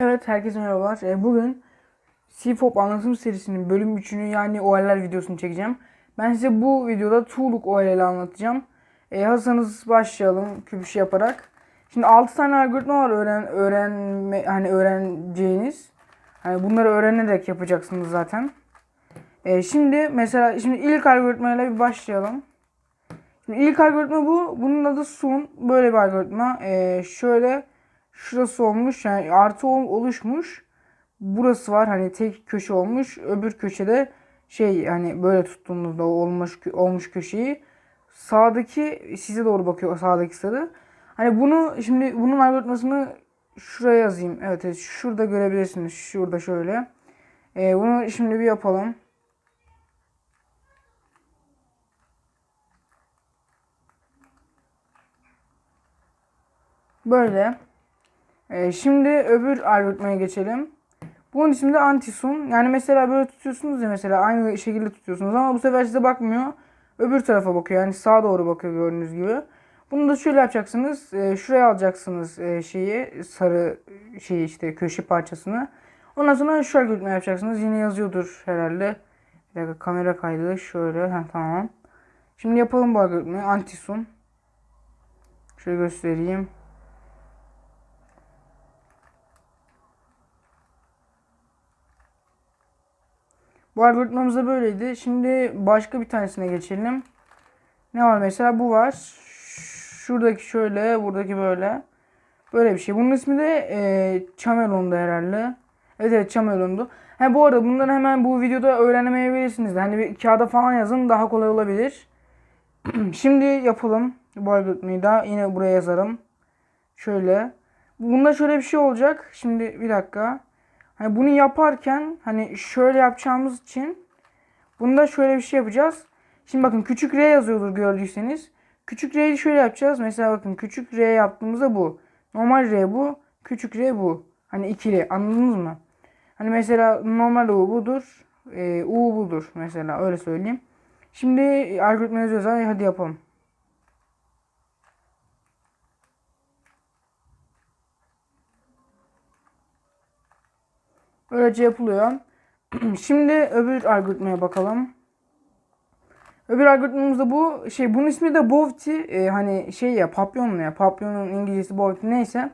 Evet herkese merhabalar. E, bugün CFOP anlatım serisinin bölüm 3'ünü yani OL'ler videosunu çekeceğim. Ben size bu videoda Tuğluk OL'leri anlatacağım. E, hazırsanız başlayalım kübüş yaparak. Şimdi 6 tane algoritma var öğren öğrenme hani öğreneceğiniz. Hani bunları öğrenerek yapacaksınız zaten. E, şimdi mesela şimdi ilk algoritmayla bir başlayalım. Şimdi ilk algoritma bu. Bunun adı sun. Böyle bir algoritma. E, şöyle şurası olmuş yani artı ol- oluşmuş. Burası var hani tek köşe olmuş. Öbür köşede şey hani böyle tuttuğunuzda olmuş olmuş köşeyi sağdaki size doğru bakıyor sağdaki sarı. Hani bunu şimdi bunun algoritmasını şuraya yazayım. Evet, evet şurada görebilirsiniz. Şurada şöyle. Ee, bunu şimdi bir yapalım. Böyle. Ee, şimdi öbür algoritmaya geçelim. Bunun ismi de antisun. Yani mesela böyle tutuyorsunuz ya mesela aynı şekilde tutuyorsunuz ama bu sefer size bakmıyor. Öbür tarafa bakıyor. Yani sağa doğru bakıyor gördüğünüz gibi. Bunu da şöyle yapacaksınız. Ee, şuraya alacaksınız e, şeyi sarı şeyi işte köşe parçasını. Ondan sonra şu algoritma yapacaksınız. Yine yazıyordur herhalde. Bir dakika kamera kaydı. Şöyle. Heh, tamam. Şimdi yapalım bu algoritmayı. Antisun. Şöyle göstereyim. Bu algoritmamız da böyleydi. Şimdi başka bir tanesine geçelim. Ne var mesela? Bu var. Şuradaki şöyle, buradaki böyle. Böyle bir şey. Bunun ismi de e, Chamelon'du herhalde. Evet evet Chamelon'du. Ha bu arada bunları hemen bu videoda öğrenemeyebilirsiniz. Hani bir kağıda falan yazın daha kolay olabilir. Şimdi yapalım. Bu algoritmayı da yine buraya yazarım. Şöyle. Bunda şöyle bir şey olacak. Şimdi bir dakika. Hani bunu yaparken hani şöyle yapacağımız için bunda şöyle bir şey yapacağız. Şimdi bakın küçük R yazıyordur gördüyseniz. Küçük R'yi şöyle yapacağız. Mesela bakın küçük R yaptığımızda bu. Normal R bu. Küçük R bu. Hani ikili anladınız mı? Hani mesela normal U budur. E, U budur mesela öyle söyleyeyim. Şimdi algoritma yazıyoruz. Hadi, yapalım. Böylece yapılıyor. Şimdi öbür algoritmaya bakalım. Öbür algoritmamız da bu. Şey bunun ismi de Bovti. Ee, hani şey ya papyon ya. Papyonun İngilizcesi Bovti neyse.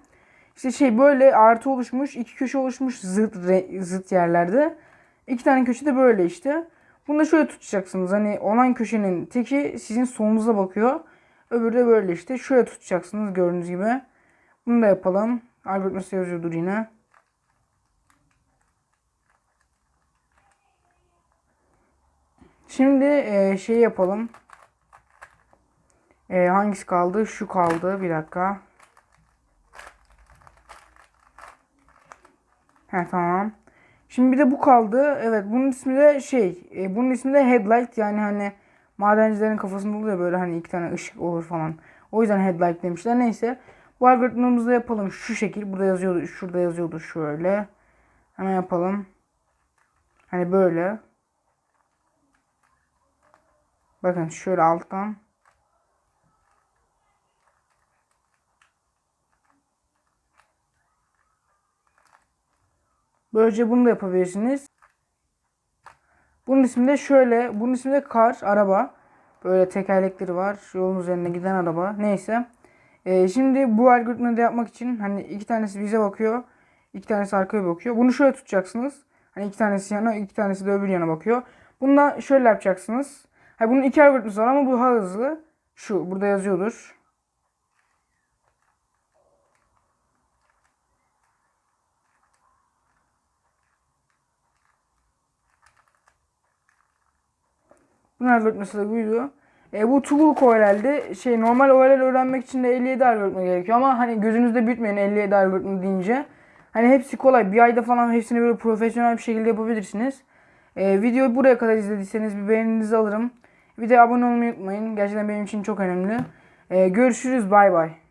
İşte şey böyle artı oluşmuş. iki köşe oluşmuş zıt, re- zıt yerlerde. İki tane köşe de böyle işte. Bunu da şöyle tutacaksınız. Hani olan köşenin teki sizin solunuza bakıyor. Öbürü de böyle işte. Şöyle tutacaksınız gördüğünüz gibi. Bunu da yapalım. Algoritması yazıyordur yine. Şimdi e, şey yapalım. E, hangisi kaldı? Şu kaldı. Bir dakika. He tamam. Şimdi bir de bu kaldı. Evet bunun ismi de şey. E, bunun ismi de headlight. Yani hani madencilerin kafasında oluyor böyle hani iki tane ışık olur falan. O yüzden headlight demişler. Neyse. Bu algoritmamızı yapalım. Şu şekil. Burada yazıyordu. Şurada yazıyordu şöyle. Hemen yapalım. Hani böyle. Bakın şöyle alttan. Böylece bunu da yapabilirsiniz. Bunun ismi de şöyle. Bunun ismi de kar, araba. Böyle tekerlekleri var. Yolun üzerine giden araba. Neyse. Ee, şimdi bu algoritmayı da yapmak için hani iki tanesi bize bakıyor. iki tanesi arkaya bakıyor. Bunu şöyle tutacaksınız. Hani iki tanesi yana, iki tanesi de öbür yana bakıyor. Bunu da şöyle yapacaksınız. Ha, bunun iki algoritması var ama bu daha hızlı. Şu burada yazıyordur. Bunun algoritması da buydu. E, bu Tool herhalde şey normal OLL öğrenmek için de 57 algoritma gerekiyor ama hani gözünüzde büyütmeyin 57 algoritma deyince. Hani hepsi kolay. Bir ayda falan hepsini böyle profesyonel bir şekilde yapabilirsiniz. E, videoyu buraya kadar izlediyseniz bir beğeninizi alırım. Bir de abone olmayı unutmayın. Gerçekten benim için çok önemli. E, görüşürüz. Bay bay.